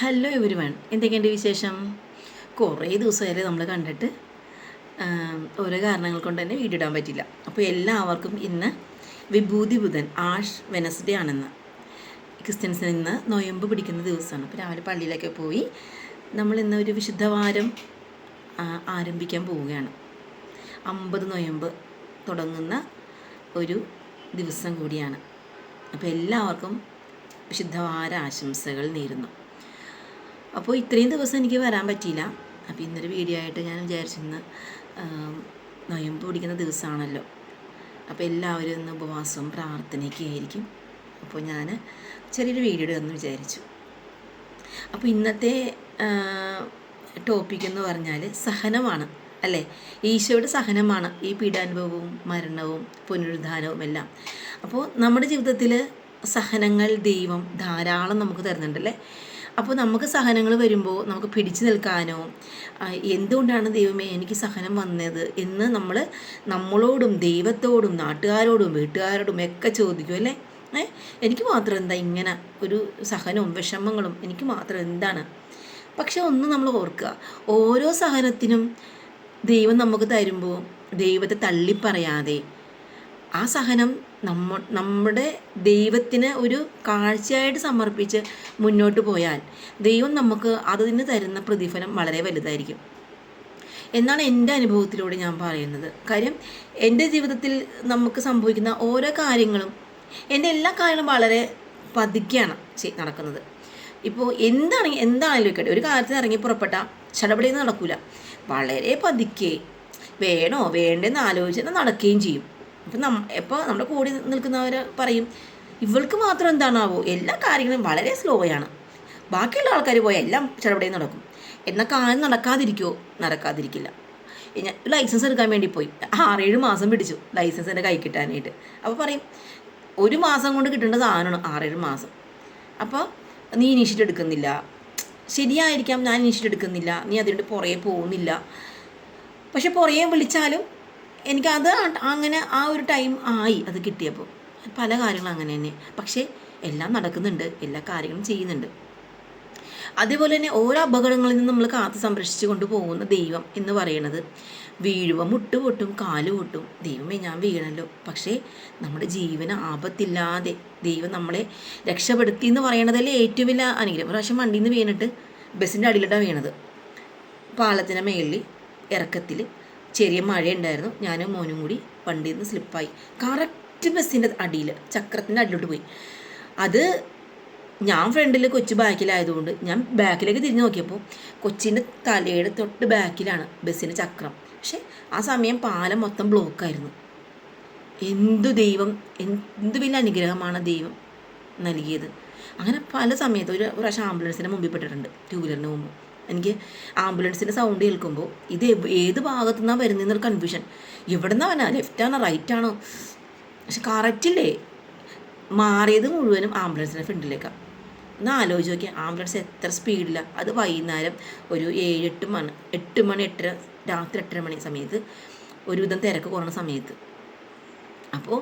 Hello every one എന്തൊക്കെയുണ്ട് വിശേഷം? കുറേ ദിവസമായാലും നമ്മൾ കണ്ടിട്ട്. ഓരോ കാരണങ്ങൾ കൊണ്ട് തന്നെ വീഡിയോ ഇടാൻ പറ്റില്ല അപ്പോൾ എല്ലാവർക്കും ഇന്ന് വിഭൂതി ബുധൻ ആഷ് വെനസ്ഡേ ആണെന്ന്. ക്രിസ്ത്യൻസിന് ഇന്ന് നൊയമ്പ് പിടിക്കുന്ന ദിവസമാണ്. അപ്പോൾ രാവിലെ പള്ളിയിലൊക്കെ പോയി നമ്മൾ ഇന്ന് ഒരു വിശുദ്ധവാരം ആരംഭിക്കാൻ പോവുകയാണ്. അമ്പത് നൊയമ്പ് തുടങ്ങുന്ന ഒരു ദിവസം കൂടിയാണ്. അപ്പോൾ എല്ലാവർക്കും വിശുദ്ധവാര ആശംസകൾ നേരുന്നു. അപ്പോൾ ഇത്രയും ദിവസം എനിക്ക് വരാൻ പറ്റിയില്ല. അപ്പോൾ ഇന്നൊരു വീഡിയോ ആയിട്ട് ഞാൻ വിചാരിച്ചിരുന്ന് നൊയമ്പ് പിടിക്കുന്ന ദിവസമാണല്ലോ. അപ്പോൾ എല്ലാവരും ഇന്ന് ഉപവാസവും പ്രാർത്ഥനയൊക്കെ ആയിരിക്കും. അപ്പോൾ ഞാൻ ചെറിയൊരു വീഡിയോ ഇടുമെന്ന് വിചാരിച്ചു. അപ്പോൾ ഇന്നത്തെ ടോപ്പിക് എന്ന് പറഞ്ഞാൽ സഹനമാണ് അല്ലേ? ഈശോയുടെ സഹനമാണ് ഈ പീഡാനുഭവവും മരണവും പുനരുദ്ധാനവും എല്ലാം. അപ്പോൾ നമ്മുടെ ജീവിതത്തിൽ സഹനങ്ങൾ ദൈവം ധാരാളം നമുക്ക് തരുന്നുണ്ടല്ലേ അപ്പോൾ നമുക്ക് സഹനങ്ങൾ വരുമ്പോൾ നമുക്ക് പിടിച്ചു നിൽക്കാനോ എന്തുകൊണ്ടാണ് ദൈവമേ എനിക്ക് സഹനം വന്നത് എന്ന് നമ്മൾ നമ്മളോടും ദൈവത്തോടും നാട്ടുകാരോടും വീട്ടുകാരോടും ഒക്കെ ചോദിക്കും അല്ലേ? എനിക്ക് മാത്രം എന്താ ഇങ്ങനെ ഒരു സഹനവും വിഷമങ്ങളും എനിക്ക് മാത്രം എന്താണ്? പക്ഷെ ഒന്ന് നമ്മൾ ഓർക്കുക ഓരോ സഹനത്തിനും ദൈവം നമുക്ക് തരുമ്പോൾ ദൈവത്തെ തള്ളിപ്പറയാതെ ആ സഹനം നമ്മ നമ്മുടെ ദൈവത്തിന് ഒരു കാഴ്ചയായിട്ട് സമർപ്പിച്ച് മുന്നോട്ട് പോയാൽ ദൈവം നമുക്ക് അതിന് തരുന്ന പ്രതിഫലം വളരെ വലുതായിരിക്കും. എന്നാണ് എന്റെ അനുഭവത്തിലൂടെ ഞാൻ പറയുന്നത്. കാര്യം എന്റെ ജീവിതത്തിൽ നമുക്ക് സംഭവിക്കുന്ന ഓരോ കാര്യങ്ങളും എന്റെ എല്ലാ കാര്യങ്ങളും വളരെ പതുക്കെയാണ് നടക്കുന്നത്. ഇപ്പോൾ എന്താണെങ്കിൽ എന്താണെങ്കിലും ഇരിക്കട്ടെ ഒരു കാര്യത്തിന് ഇറങ്ങി പുറപ്പെട്ട ചടപടിയൊന്നും നടക്കില്ല വളരെ പതുക്കെ വേണോ വേണ്ടെന്ന് ആലോചന നടക്കുകയും ചെയ്യും. അപ്പം നം ഇപ്പോൾ നമ്മുടെ കൂടി നിൽക്കുന്നവർ പറയും ഇവൾക്ക് മാത്രം എന്താണാവോ? എല്ലാ കാര്യങ്ങളും വളരെ സ്ലോയാണ് ബാക്കിയുള്ള ആൾക്കാർ പോയാൽ എല്ലാം ചിലവിടെയും നടക്കും. എന്നാൽ കാര്യം നടക്കാതിരിക്കുമോ നടക്കാതിരിക്കില്ല. ഞാൻ ലൈസൻസ് എടുക്കാൻ വേണ്ടി പോയി. ആറേഴ് മാസം പിടിച്ചു ലൈസൻസ് എന്റെ കൈ കിട്ടാനായിട്ട്. അപ്പോൾ പറയും ഒരു മാസം കൊണ്ട് കിട്ടേണ്ട സാധനമാണ് ആറേഴ് മാസം. അപ്പോൾ നീ ഇനീഷ്യേറ്റ് എടുക്കുന്നില്ല. ശരിയായിരിക്കാം ഞാൻ ഇനീഷ്യേറ്റ് എടുക്കുന്നില്ല. നീ അതിന്റെ പുറകെ പോകുന്നില്ല. പക്ഷെ പുറകെ വിളിച്ചാലും എനിക്കത് അങ്ങനെ ആ ഒരു ടൈം ആയി അത് കിട്ടിയപ്പോൾ. പല കാര്യങ്ങളും അങ്ങനെ തന്നെ. പക്ഷേ എല്ലാം നടക്കുന്നുണ്ട്. എല്ലാ കാര്യങ്ങളും ചെയ്യുന്നുണ്ട്. അതേപോലെ തന്നെ ഓരോ അപകടങ്ങളിൽ നിന്ന് നമ്മൾ കാത്തു സംരക്ഷിച്ചു കൊണ്ട് കൊണ്ടുപോകുന്ന ദൈവം എന്ന് പറയുന്നത് വീഴുവ മുട്ട് പൊട്ടും കാൽ പൊട്ടും. ദൈവമേ ഞാൻ വീണല്ലോ. പക്ഷേ നമ്മുടെ ജീവന ആപത്തില്ലാതെ ദൈവം നമ്മളെ രക്ഷപ്പെടുത്തി എന്ന് പറയണതല്ലേ ഏറ്റവും വലിയ അനുഗ്രഹം. പ്രാവശ്യം വണ്ടിയിൽ നിന്ന് വീണിട്ട് ബസ്സിന്റെ അടിയിലിട്ടാണ് വീണത്. പാലത്തിന്റെ മേളിൽ ഇറക്കത്തിൽ. ചെറിയ മഴയുണ്ടായിരുന്നു. ഞാനും മോനും കൂടി വണ്ടിയിൽ നിന്ന് സ്ലിപ്പായി കറക്റ്റ് ബസ്സിന്റെ അടിയിൽ ചക്രത്തിന്റെ അടിയിലോട്ട് പോയി. അത് ഞാൻ ഫ്രണ്ടിൽ കൊച്ചു ബാക്കിലായതുകൊണ്ട് ഞാൻ ബാക്കിലേക്ക് തിരിഞ്ഞു നോക്കിയപ്പോൾ കൊച്ചിന്റെ തലയുടെ തൊട്ട് ബാക്കിലാണ് ബസ്സിന്റെ ചക്രം. പക്ഷേ ആ സമയം പാലം മൊത്തം ബ്ലോക്കായിരുന്നു എന്തു ദൈവം എന്ത് വലിയ അനുഗ്രഹമാണ് ദൈവം നൽകിയത്. അങ്ങനെ പല സമയത്ത് ഒരു പ്രാവശ്യം ആംബുലൻസിന്റെ മുമ്പിൽ പെട്ടിട്ടുണ്ട്. ടൂ വീലറിന് മുമ്പ്. എനിക്ക് ആംബുലൻസിന്റെ സൗണ്ട് കേൾക്കുമ്പോൾ ഇത് ഏത് ഭാഗത്തു നിന്നാണ് വരുന്നതെന്നൊരു കൺഫ്യൂഷൻ എവിടെ നിന്നാണ് ലെഫ്റ്റ് ആണോ? റൈറ്റ് ആണോ? പക്ഷെ കറക്റ്റില്ലേ മാറിയത് മുഴുവനും ആംബുലൻസിന്റെ ഫ്രണ്ടിലേക്കാണ് ഒന്ന് ആലോചിച്ച് നോക്കിയാൽ ആംബുലൻസ് എത്ര സ്പീഡിലാണ് അത് വൈകുന്നേരം ഒരു ഏഴ് എട്ട് മണി എട്ട് മണി എട്ടര രാത്രി എട്ടര മണി സമയത്ത് ഒരുവിധം തിരക്ക് കുറഞ്ഞ സമയത്ത്. അപ്പോൾ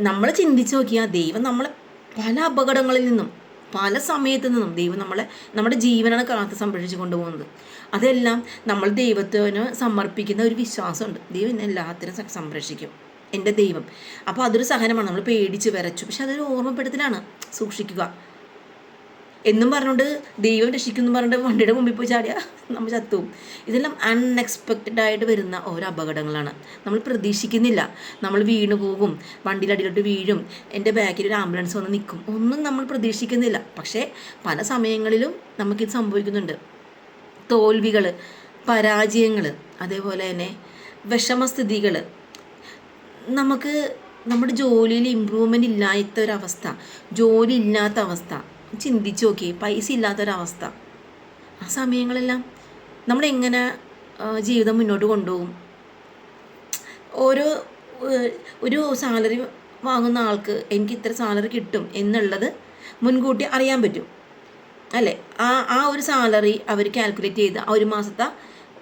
നമ്മൾ ചിന്തിച്ച് നോക്കിയാൽ ദൈവം നമ്മളെ പല അപകടങ്ങളിൽ നിന്നും പല സമയത്ത് നിന്നും ദൈവം നമ്മളെ നമ്മുടെ ജീവനാണ് കാത്ത് സംരക്ഷിച്ചു കൊണ്ടുപോകുന്നത്. അതെല്ലാം നമ്മൾ ദൈവത്തിന് സമർപ്പിക്കുന്ന ഒരു വിശ്വാസമുണ്ട്. ദൈവം എന്നെ എല്ലാത്തിനും സംരക്ഷിക്കും. എന്റെ ദൈവം. അപ്പോൾ അതൊരു സഹനമാണ്. നമ്മൾ പേടിച്ച് വരച്ചു പക്ഷെ അതൊരു ഓർമ്മപ്പെടുത്തലാണ്. സൂക്ഷിക്കുക. എന്നും പറഞ്ഞുകൊണ്ട് ദൈവം രക്ഷിക്കുന്നു പറഞ്ഞിട്ട് വണ്ടിയുടെ മുമ്പിൽ പോയി ചാടിയാൽ നമ്മൾ ചത്തും. ഇതെല്ലാം അൺഎക്സ്പെക്റ്റഡ് ആയിട്ട് വരുന്ന ഓരോ അപകടങ്ങളാണ്. നമ്മൾ പ്രതീക്ഷിക്കുന്നില്ല. നമ്മൾ വീണു പോകും. വണ്ടിയിൽ അടിയിലോട്ട് വീഴും. എന്റെ ബാക്കിൽ ഒരു ആംബുലൻസ് വന്ന് നിൽക്കും. ഒന്നും നമ്മൾ പ്രതീക്ഷിക്കുന്നില്ല. പക്ഷേ പല സമയങ്ങളിലും നമുക്കിത് സംഭവിക്കുന്നുണ്ട്. തോൽവികൾ പരാജയങ്ങൾ അതേപോലെ തന്നെ വിഷമസ്ഥിതികൾ നമുക്ക് നമ്മുടെ ജോലിയിൽ ഇമ്പ്രൂവ്മെന്റ് ഇല്ലാത്ത ഒരവസ്ഥ ജോലി ഇല്ലാത്ത അവസ്ഥ ചിന്തിച്ച് നോക്കി പൈസ ഇല്ലാത്തൊരവസ്ഥ. ആ സമയങ്ങളെല്ലാം നമ്മളെങ്ങനെ ജീവിതം മുന്നോട്ട് കൊണ്ടുപോകും? ഓരോ ഒരു സാലറി വാങ്ങുന്ന ആൾക്ക് എനിക്ക് ഇത്ര സാലറി കിട്ടും എന്നുള്ളത് മുൻകൂട്ടി അറിയാൻ പറ്റും. അല്ലേ? ആ ആ ഒരു സാലറി അവർ കാൽക്കുലേറ്റ് ചെയ്ത് ആ ഒരു മാസത്തെ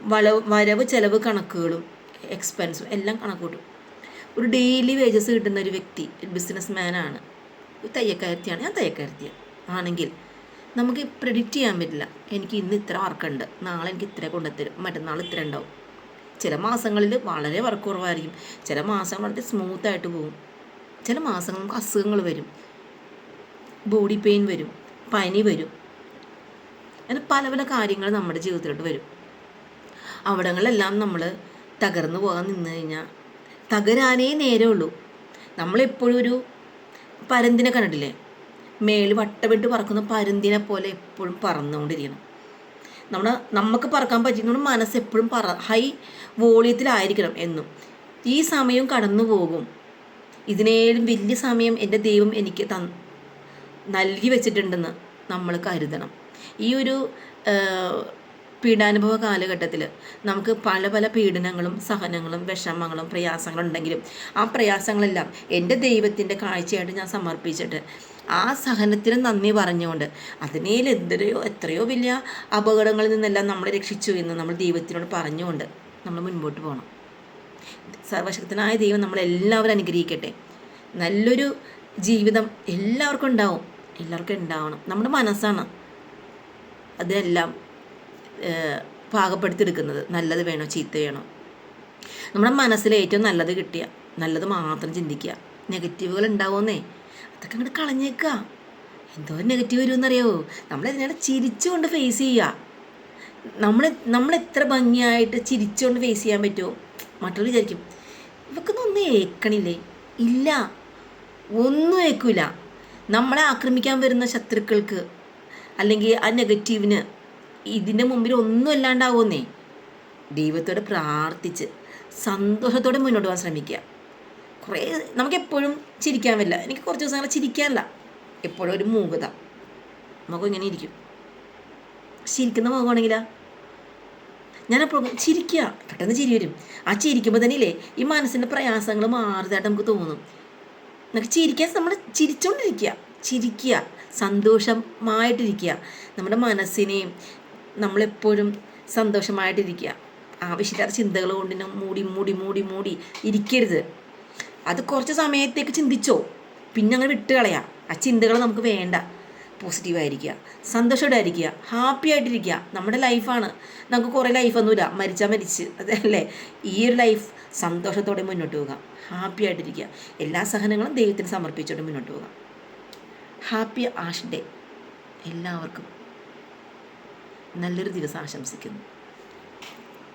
വളവ് വരവ് ചെലവ് കണക്കുകളും എക്സ്പെൻസും എല്ലാം കണക്കൂട്ടും. ഒരു ഡെയിലി വേജസ് കിട്ടുന്ന ഒരു വ്യക്തി ബിസിനസ് മാനാണ് തയ്യക്കാരത്തിയാണ് ഞാൻ തയ്യക്കാരത്തിയാണ് ആണെങ്കിൽ നമുക്ക് പ്രെഡിക്റ്റ് ചെയ്യാൻ പറ്റില്ല. എനിക്ക് ഇന്ന് ഇത്ര വർക്കുണ്ട് നാളെ എനിക്ക് ഇത്ര കൊണ്ടുത്തരും. മറ്റന്നാൾ ഇത്ര ഉണ്ടാവും. ചില മാസങ്ങളിൽ വളരെ വർക്ക് കുറവായിരിക്കും. ചില മാസങ്ങൾ വളരെ സ്മൂത്തായിട്ട് പോകും. ചില മാസങ്ങൾ നമുക്ക് അസുഖങ്ങൾ വരും. ബോഡി പെയിൻ വരും. പനി വരും. അങ്ങനെ പല പല കാര്യങ്ങൾ നമ്മുടെ ജീവിതത്തിലോട്ട് വരും. അവിടങ്ങളെല്ലാം നമ്മൾ തകർന്നു പോകാൻ നിന്ന് കഴിഞ്ഞാൽ തകരാനേ നേരമുള്ളൂ നമ്മളെപ്പോഴും ഒരു പരന്തിനെ കണ്ടിട്ടില്ലേ? മേൽ വട്ടമിട്ട് പറക്കുന്ന പരുന്തിനെ പോലെ എപ്പോഴും പറന്നുകൊണ്ടിരിക്കണം. നമ്മുടെ നമുക്ക് പറക്കാൻ പറ്റുന്ന മനസ്സ് എപ്പോഴും പറ ഹൈ വോളിയത്തിലായിരിക്കണം എന്നും. ഈ സമയം കടന്നു പോകും. ഇതിനേലും വലിയ സമയം എന്റെ ദൈവം എനിക്ക് ത നൽകി വെച്ചിട്ടുണ്ടെന്ന് നമ്മൾ കരുതണം. ഈ ഒരു പീഡാനുഭവ കാലഘട്ടത്തിൽ നമുക്ക് പല പല പീഡനങ്ങളും സഹനങ്ങളും വിഷമങ്ങളും പ്രയാസങ്ങളും ഉണ്ടെങ്കിലും ആ പ്രയാസങ്ങളെല്ലാം എന്റെ ദൈവത്തിന്റെ കാഴ്ചയായിട്ട് ഞാൻ സമർപ്പിച്ചിട്ട് ആ സഹനത്തിന് നന്ദി പറഞ്ഞുകൊണ്ട് അതിനേൽ എന്തൊരു എത്രയോ വലിയ അപകടങ്ങളിൽ നിന്നെല്ലാം നമ്മളെ രക്ഷിച്ചു എന്ന് നമ്മൾ ദൈവത്തിനോട് പറഞ്ഞുകൊണ്ട് നമ്മൾ മുൻപോട്ട് പോകണം സർവശക്തനായ ദൈവം നമ്മളെല്ലാവരും അനുഗ്രഹിക്കട്ടെ. നല്ലൊരു ജീവിതം എല്ലാവർക്കും ഉണ്ടാവും. എല്ലാവർക്കും ഉണ്ടാവണം. നമ്മുടെ മനസ്സാണ് അതിനെല്ലാം പാകപ്പെടുത്തിയെടുക്കുന്നത്. നല്ലത് വേണോ ചീത്ത വേണോ? നമ്മുടെ മനസ്സിൽ ഏറ്റവും നല്ലത് കിട്ടിയ നല്ലത് മാത്രം ചിന്തിക്കുക. നെഗറ്റീവുകൾ ഉണ്ടാവുമെന്നേ അതൊക്കെ അങ്ങോട്ട് കളഞ്ഞേക്കുക എന്തോ നെഗറ്റീവ് വരുമെന്നറിയാവോ നമ്മളതിനെ ചിരിച്ചുകൊണ്ട് ഫേസ് ചെയ്യുക നമ്മൾ നമ്മൾ എത്ര ഭംഗിയായിട്ട് ചിരിച്ചുകൊണ്ട് ഫേസ് ചെയ്യാൻ പറ്റുമോ മറ്റുള്ളവർ വിചാരിക്കും ഇവക്കൊന്നും ഒന്നും ഏക്കണില്ലേ? ഇല്ല. ഒന്നും ഏക്കില്ല നമ്മളെ ആക്രമിക്കാൻ വരുന്ന ശത്രുക്കൾക്ക് അല്ലെങ്കിൽ ആ നെഗറ്റീവിന് ഇതിന്റെ മുമ്പിൽ ഒന്നും അല്ലാണ്ടാവുമെന്നേ ദൈവത്തോടെ പ്രാർത്ഥിച്ച് സന്തോഷത്തോടെ മുന്നോട്ട് പോകാൻ ശ്രമിക്കുക. കുറേ നമുക്ക് എപ്പോഴും ചിരിക്കാൻ പറ്റില്ല എനിക്ക് കുറച്ച് ദിവസങ്ങൾ ചിരിക്കാനില്ല എപ്പോഴും ഒരു മൂകത. മുഖം ഇങ്ങനെ ഇരിക്കും. ചിരിക്കുന്ന മുഖമാണെങ്കിലാ. ഞാനപ്പോൾ ചിരിക്കുക പെട്ടെന്ന് ചിരി വരും. ആ ചിരിക്കുമ്പോൾ തന്നെ ഇല്ലേ ഈ മനസ്സിന്റെ പ്രയാസങ്ങൾ മാറുന്നതായിട്ട് നമുക്ക് തോന്നും. നമുക്ക് ചിരിക്കാൻ നമ്മൾ ചിരിച്ചുകൊണ്ടിരിക്കുക ചിരിക്കുക. സന്തോഷമായിട്ടിരിക്കുക. നമ്മുടെ മനസ്സിനെയും നമ്മളെപ്പോഴും സന്തോഷമായിട്ടിരിക്കുക. ആവശ്യമില്ലാത്ത ചിന്തകൾ കൊണ്ട് മൂടി മൂടി മൂടി മൂടി ഇരിക്കരുത്. അത് കുറച്ച് സമയത്തേക്ക് ചിന്തിച്ചോ. പിന്നെ അങ്ങനെ വിട്ട് കളയാം. ആ ചിന്തകൾ നമുക്ക് വേണ്ട. പോസിറ്റീവായിരിക്കുക സന്തോഷമായിട്ടായിരിക്കുക ഹാപ്പി ആയിട്ടിരിക്കുക. നമ്മുടെ ലൈഫാണ് നമുക്ക് കുറേ ലൈഫൊന്നുമില്ല മരിച്ചാൽ മരിച്ച് അതല്ലേ ഈ ഒരു ലൈഫ് സന്തോഷത്തോടെ മുന്നോട്ട് പോകാം. ഹാപ്പി ആയിട്ടിരിക്കുക. എല്ലാ സഹനങ്ങളും ദൈവത്തിന് സമർപ്പിച്ചുകൊണ്ട് മുന്നോട്ട് പോകാം. ഹാപ്പി ആഷ് ഡേ എല്ലാവർക്കും നല്ലൊരു ദിവസം ആശംസിക്കുന്നു.